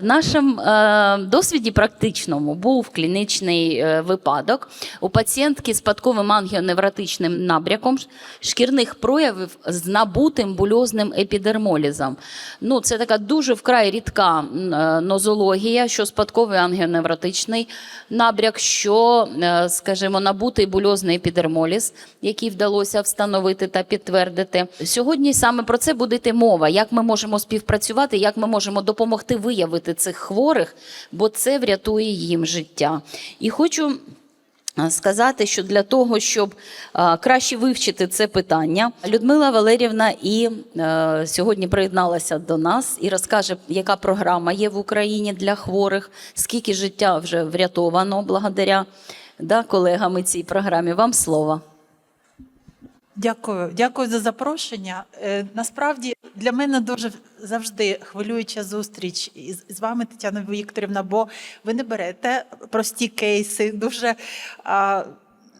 В нашому е, досвіді практичному був клінічний е, випадок у пацієнтки з спадковим ангіоневротичним набряком шкірних проявів з набутим бульозним епідермолізом. Ну, це така дуже вкрай рідка е, нозологія, що спадковий ангіоневротичний набряк, що, е, скажімо, набутий бульозний епідермоліз, який вдалося встановити та підтвердити. Сьогодні саме про це буде йти мова, як ми можемо співпрацювати, як ми можемо допомогти виявити цих хворих, бо це врятує їм життя. І хочу сказати, що для того, щоб краще вивчити це питання, Людмила Валерівна і е, сьогодні приєдналася до нас і розкаже, яка програма є в Україні для хворих, скільки життя вже врятовано благодаря да, колегами цій програмі. Вам слово. Дякую, дякую за запрошення. Е, насправді для мене дуже завжди хвилююча зустріч із, вами, Тетяна Вікторівна, бо ви не берете прості кейси, дуже,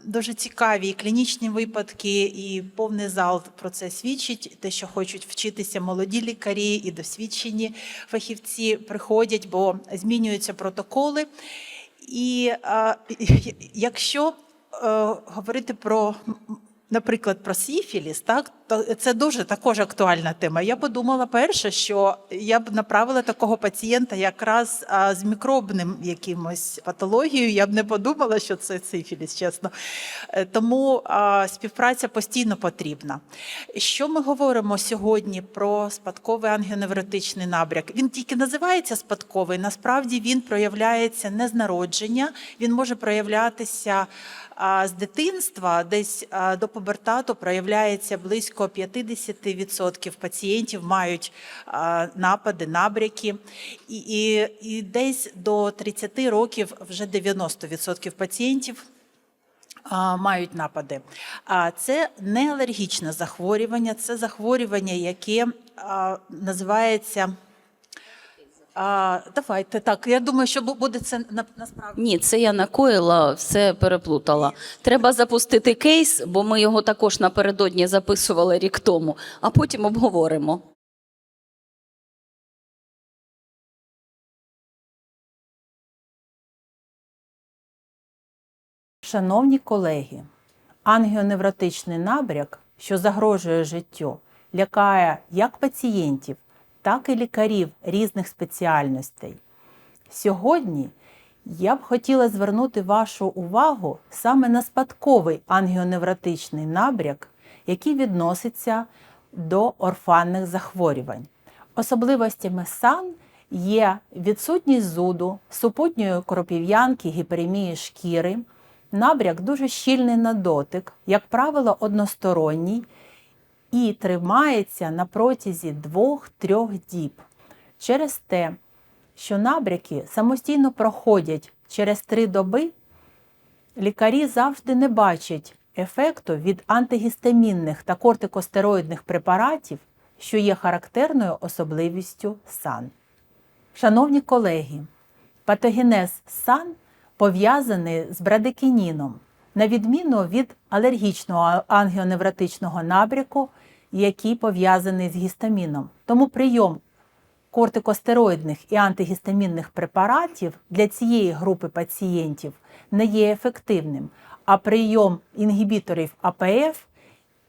дуже цікаві клінічні випадки, і повний зал про це свідчить. Те, що хочуть вчитися молоді лікарі і досвідчені фахівці приходять, бо змінюються протоколи. І якщо е, говорити про наприклад, про сіфіліс, так це дуже також актуальна тема. Я подумала перше, що я б направила такого пацієнта якраз з мікробним якимось патологією. Я б не подумала, що це сифіліс, чесно. Е, Тому співпраця постійно потрібна. Що ми говоримо сьогодні про спадковий ангіоневротичний набряк? Він тільки називається спадковий. Насправді він проявляється не з народження, він може проявлятися з дитинства, десь до пубертату проявляється близько 50% пацієнтів мають напади, набряки, і, і, і десь до 30 років вже 90% пацієнтів. Мають напади. А це не алергічне захворювання, це захворювання, яке називається. А, давайте так. Я думаю, що бу- буде це на, насправді. Ні, це я накоїла, все переплутала. Треба запустити кейс, бо ми його також напередодні записували рік тому, а потім обговоримо. Шановні колеги, ангіоневротичний набряк, що загрожує життю, лякає як пацієнтів, так і лікарів різних спеціальностей. Сьогодні я б хотіла звернути вашу увагу саме на спадковий ангіоневротичний набряк, який відноситься до орфанних захворювань. Особливостями сан є відсутність зуду, супутньої кропів'янки, гіперемії шкіри. Набряк дуже щільний на дотик, як правило, односторонній і тримається на протязі 2-3 діб. Через те, що набряки самостійно проходять через 3 доби, лікарі завжди не бачать ефекту від антигістамінних та кортикостероїдних препаратів, що є характерною особливістю сан. Шановні колеги, патогенез сан пов'язаний з брадикініном, на відміну від алергічного ангіоневротичного набряку, який пов'язаний з гістаміном. Тому прийом кортикостероїдних і антигістамінних препаратів для цієї групи пацієнтів не є ефективним, а прийом інгібіторів АПФ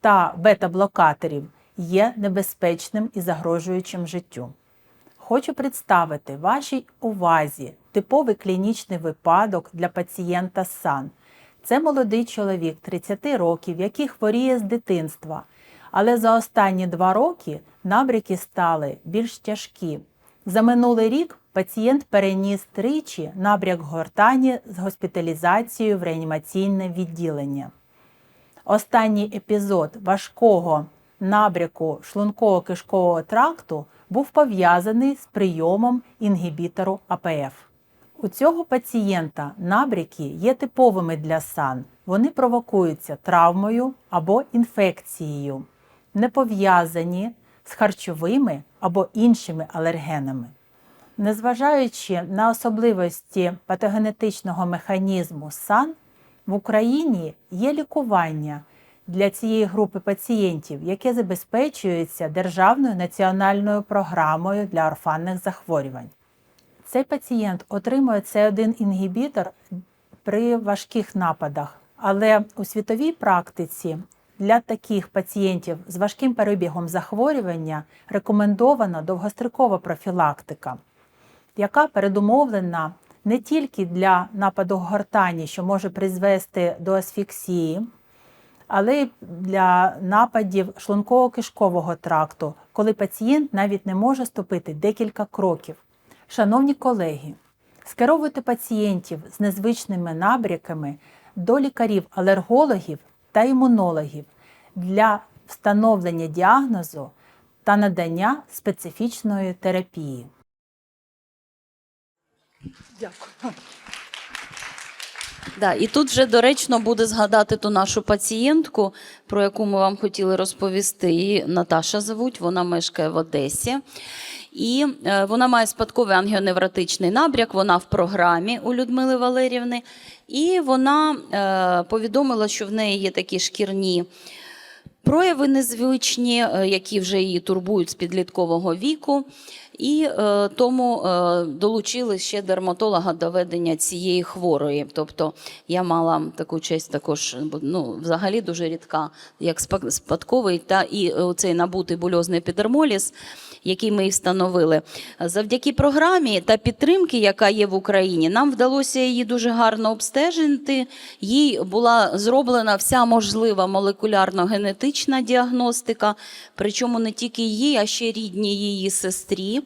та бета-блокаторів є небезпечним і загрожуючим життю. Хочу представити вашій увазі типовий клінічний випадок для пацієнта САН. Це молодий чоловік 30 років, який хворіє з дитинства. Але за останні два роки набряки стали більш тяжкі. За минулий рік пацієнт переніс тричі набряк гортані з госпіталізацією в реанімаційне відділення. Останній епізод важкого набряку шлунково-кишкового тракту був пов'язаний з прийомом інгібітору АПФ. У цього пацієнта набряки є типовими для сан. Вони провокуються травмою або інфекцією, не пов'язані з харчовими або іншими алергенами. Незважаючи на особливості патогенетичного механізму сан, в Україні є лікування для цієї групи пацієнтів, яке забезпечується Державною національною програмою для орфанних захворювань. Цей пацієнт отримує цей один інгібітор при важких нападах. Але у світовій практиці для таких пацієнтів з важким перебігом захворювання рекомендована довгострокова профілактика, яка передумовлена не тільки для нападу гортані, що може призвести до асфіксії, але й для нападів шлунково-кишкового тракту, коли пацієнт навіть не може ступити декілька кроків. Шановні колеги, скеровуйте пацієнтів з незвичними набряками до лікарів-алергологів та імунологів для встановлення діагнозу та надання специфічної терапії. Дякую. Да, і тут вже доречно буде згадати ту нашу пацієнтку, про яку ми вам хотіли розповісти. Її Наташа звуть, вона мешкає в Одесі. І е, вона має спадковий ангіоневротичний набряк, вона в програмі у Людмили Валерівни. І вона е, повідомила, що в неї є такі шкірні прояви незвичні, е, які вже її турбують з підліткового віку. І е, тому е, долучили ще дерматолога до ведення цієї хворої. Тобто я мала таку честь також, ну, взагалі дуже рідка, як спа- спадковий, та і е, цей набутий бульозний епідермоліз, який ми і встановили. Завдяки програмі та підтримки, яка є в Україні, нам вдалося її дуже гарно обстежити. Їй була зроблена вся можлива молекулярно-генетична діагностика, причому не тільки їй, а ще рідній її сестрі.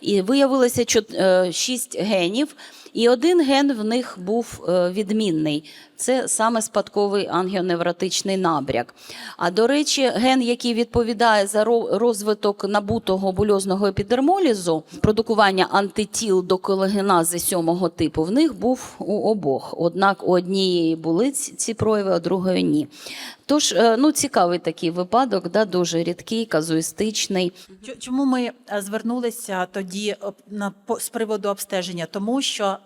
І виявилося чот- е, шість генів, і один ген в них був е, відмінний. Це саме спадковий ангіоневротичний набряк. А до речі, ген, який відповідає за ро- розвиток набутого бульозного епідермолізу, продукування антитіл до колагенази сьомого типу, в них був у обох. Однак у однієї були ці прояви, а другої ні. Тож, е, ну, цікавий такий випадок, да, дуже рідкий, казуїстичний. Чому ми е, звернулися тоді на з приводу обстеження? Тому що е,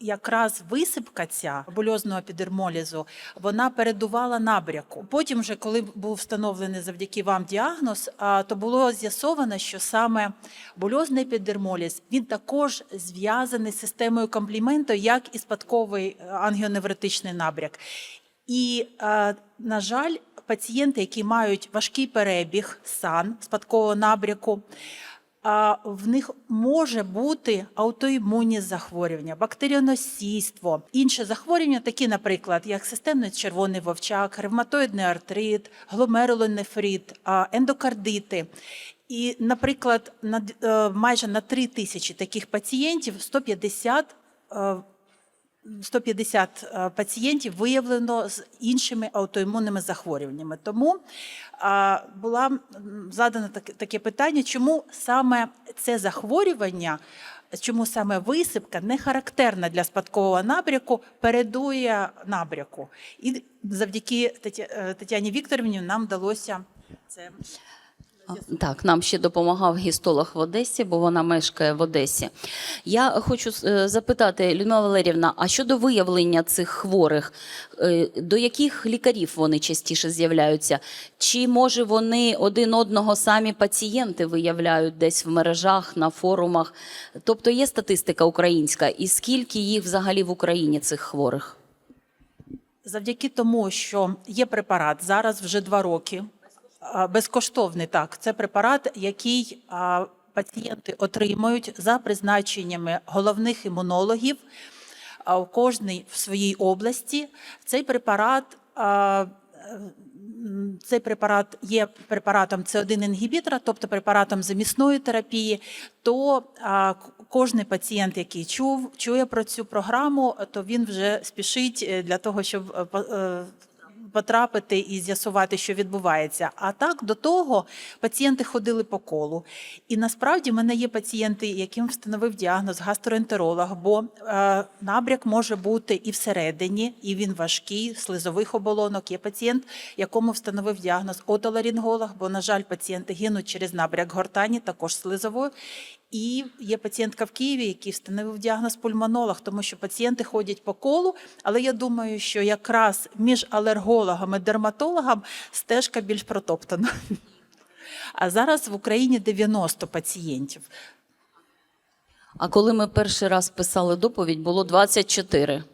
якраз висипка ця бульозного епідермолізу, вона передувала набряку. Потім, вже коли був встановлений завдяки вам діагноз, то було з'ясовано, що саме бульозний епідермоліз він також зв'язаний з системою компліменту, як і спадковий е, ангіоневротичний набряк. І, е, на жаль, пацієнти, які мають важкий перебіг сан спадкового набряку, в них може бути аутоімунні захворювання, бактеріоносійство, інші захворювання, такі, наприклад, як системний червоний вовчак, ревматоїдний артрит, гломерулонефрит, ендокардити. І, наприклад, е, майже на 3 тисячі таких пацієнтів 150 е, 150 е, пацієнтів виявлено з іншими аутоімунними захворюваннями. Тому а, була задано таке, таке питання, чому саме це захворювання, чому саме висипка не характерна для спадкового набряку, передує набряку. І завдяки е, Тетяні Вікторівні нам вдалося це. Так, нам ще допомагав гістолог в Одесі, бо вона мешкає в Одесі. Я хочу е, запитати, Людмила Валерівна, а щодо виявлення цих хворих, е, до яких лікарів вони частіше з'являються? Чи може вони один одного самі пацієнти виявляють десь в мережах, на форумах? Тобто є статистика українська, і скільки їх взагалі в Україні цих хворих? Завдяки тому, що є препарат зараз вже два роки. Безкоштовний так. Це препарат, який пацієнти отримують за призначеннями головних імунологів у кожній в своїй області. Цей препарат. Цей препарат є препаратом це один інгібітора, тобто препаратом замісної терапії. То а, к- кожний пацієнт, який чув, чує про цю програму, то він вже спішить е, для того, щоб е, е, потрапити і з'ясувати, що відбувається. А так до того пацієнти ходили по колу. І насправді в мене є пацієнти, яким встановив діагноз гастроентеролог, бо е, набряк може бути і всередині, і він важкий, слизових оболонок. Є пацієнт, якому встановив діагноз отоларінголог, бо, на жаль, пацієнти гинуть через набряк гортані, також слизової. І є пацієнтка в Києві, який встановив діагноз пульмонолог, тому що пацієнти ходять по колу. Але я думаю, що якраз між алергологом і дерматологом стежка більш протоптана. А зараз в Україні 90 пацієнтів. А коли ми перший раз писали доповідь, було 24.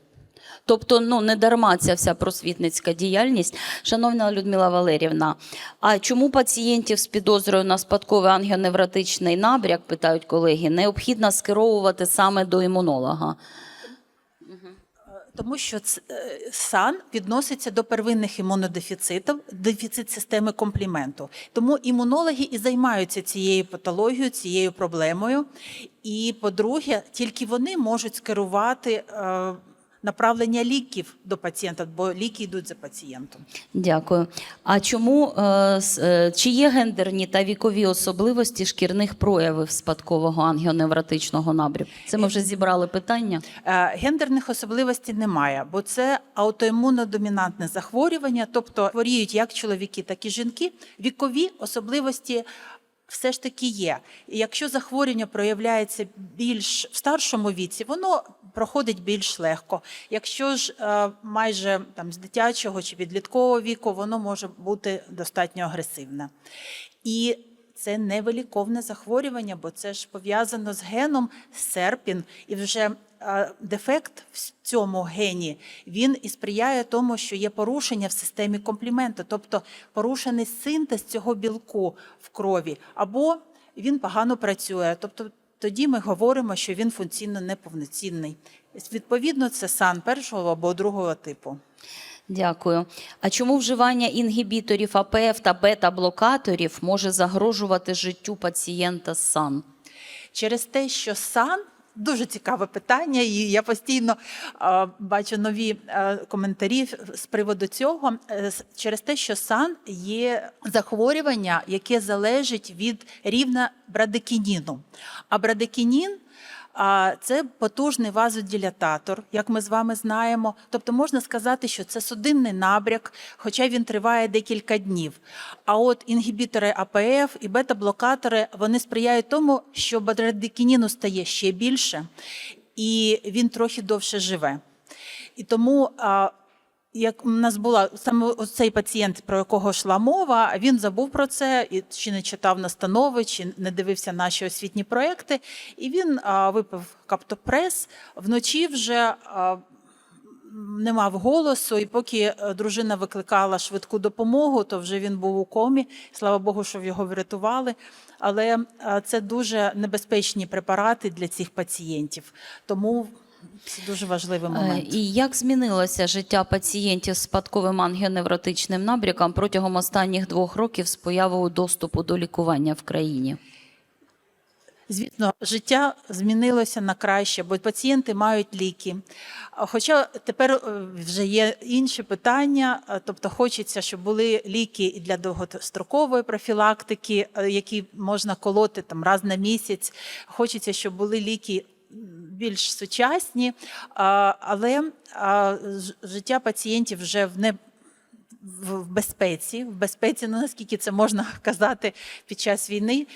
Тобто, ну не дарма ця вся просвітницька діяльність. Шановна Людмила Валерівна, а чому пацієнтів з підозрою на спадковий ангіоневротичний набряк, питають колеги, необхідно скеровувати саме до імунолога? Тому що е, сан відноситься до первинних імунодефіцитів, дефіцит системи компліменту. Тому імунологи і займаються цією патологією, цією проблемою. І, по-друге, тільки вони можуть скерувати е, направлення ліків до пацієнта, бо ліки йдуть за пацієнтом. Дякую. А чому е, е, чи є гендерні та вікові особливості шкірних проявів спадкового ангіоневротичного набряку? Це ми вже зібрали питання. Е, Гендерних особливостей немає, бо це аутоімунодомінантне захворювання, тобто хворіють як чоловіки, так і жінки. Вікові особливості все ж таки є. І якщо захворювання проявляється більш в старшому віці, воно проходить більш легко. Якщо ж е, майже там з дитячого чи підліткового віку, воно може бути достатньо агресивне. І це невиліковне захворювання, бо це ж пов'язано з геном серпін, і вже дефект в цьому гені він і сприяє тому, що є порушення в системі компліменту, тобто порушений синтез цього білку в крові, або він погано працює. Тобто тоді ми говоримо, що він функційно неповноцінний. Відповідно, це сан першого або другого типу. Дякую. А чому вживання інгібіторів АПФ та бета-блокаторів може загрожувати життю пацієнта з САН? через те, що сан дуже цікаве питання, і я постійно е, бачу нові е, коментарі з приводу цього. Е, через те, що сан є захворювання, яке залежить від рівня брадикініну. А брадикінін це потужний вазодилататор, як ми з вами знаємо. Тобто можна сказати, що це судинний набряк, хоча він триває декілька днів. А от інгібітори АПФ і бета-блокатори вони сприяють тому, що бадрадикініну стає ще більше, і він трохи довше живе. І тому. Як у нас була саме цей пацієнт, про якого йшла мова, він забув про це і чи не читав настанови, чи не дивився наші освітні проекти. І він а, випив каптопрес вночі вже. А, не мав голосу, і поки е, дружина викликала швидку допомогу, то вже він був у комі. Слава Богу, що його врятували. Але це дуже небезпечні препарати для цих пацієнтів. Тому це дуже важливий Е, момент. І як змінилося життя пацієнтів з спадковим ангіоневротичним набряком протягом останніх двох років з появою доступу до лікування в країні? Звісно, життя змінилося на краще, бо пацієнти мають ліки. Хоча тепер е, вже є інші питання, е, тобто хочеться, щоб були ліки і для довгострокової профілактики, які можна колоти там раз на місяць. Хочеться, щоб були ліки більш сучасні, але життя пацієнтів вже в не в безпеці, в безпеці, ну наскільки це можна казати під час війни,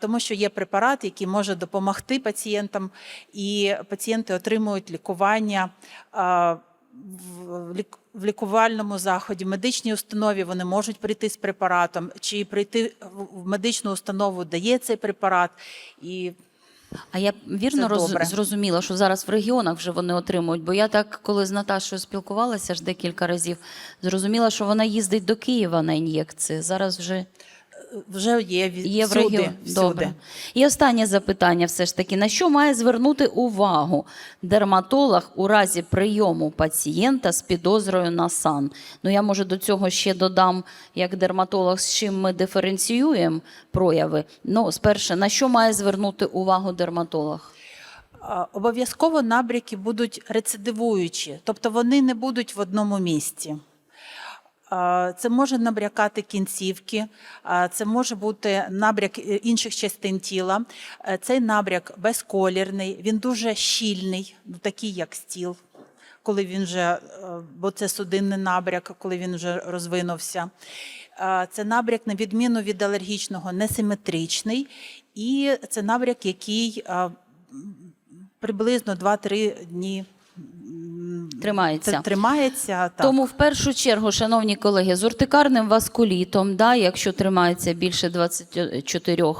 тому що є препарат, який може допомогти пацієнтам, і пацієнти отримують лікування. В лікувальному заході, в медичній установі вони можуть прийти з препаратом, чи прийти в- медичну установу, де є цей препарат, і А я вірно роз... зрозуміла, що зараз в регіонах вже вони отримують. Бо я так, коли з Наташою спілкувалася ж декілька разів, зрозуміла, що вона їздить до Києва на ін'єкції. Зараз вже вже є, від- є в всюди, регіоні. всюди. Добре. І останнє запитання: все ж таки: на що має звернути увагу дерматолог у разі прийому пацієнта з підозрою на сан? Ну я може до цього ще додам, як дерматолог, з чим ми диференціюємо прояви. Ну, спершу, на що має звернути увагу дерматолог? Обов'язково набряки будуть рецидивуючі, тобто вони не будуть в одному місці. Це може набрякати кінцівки, це може бути набряк е, інших частин тіла. Е, Цей набряк безколірний, він дуже щільний, ну, такий як стіл, коли він вже, е, бо це судинний набряк, коли він вже розвинувся. Це набряк, на відміну від алергічного, несиметричний, і це набряк, який приблизно 2-3 дні Тримається. тримається. Так. Тому в першу чергу, шановні колеги, з уртикарним васкулітом, да, якщо тримається більше 24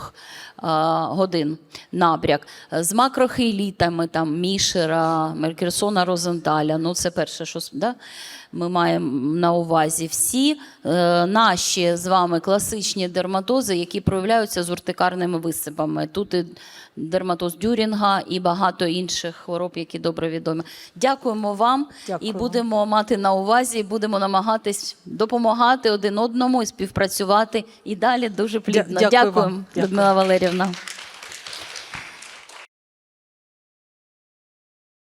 годин набряк. З макрохейлітами, там Мішера, Меркерсона Розенталя. Ну, це перше, що да? ми маємо на увазі. Всі е, наші з вами класичні дерматози, які проявляються з уртикарними висипами. Тут і дерматоз Дюрінга і багато інших хвороб, які добре відомі. Дякуємо вам Дякую і будемо мати на увазі, і будемо намагатись допомагати один одному і співпрацювати і далі дуже плідно. дякую. Дякуємо, Дякую. Людмила Валерівна. 嗯呐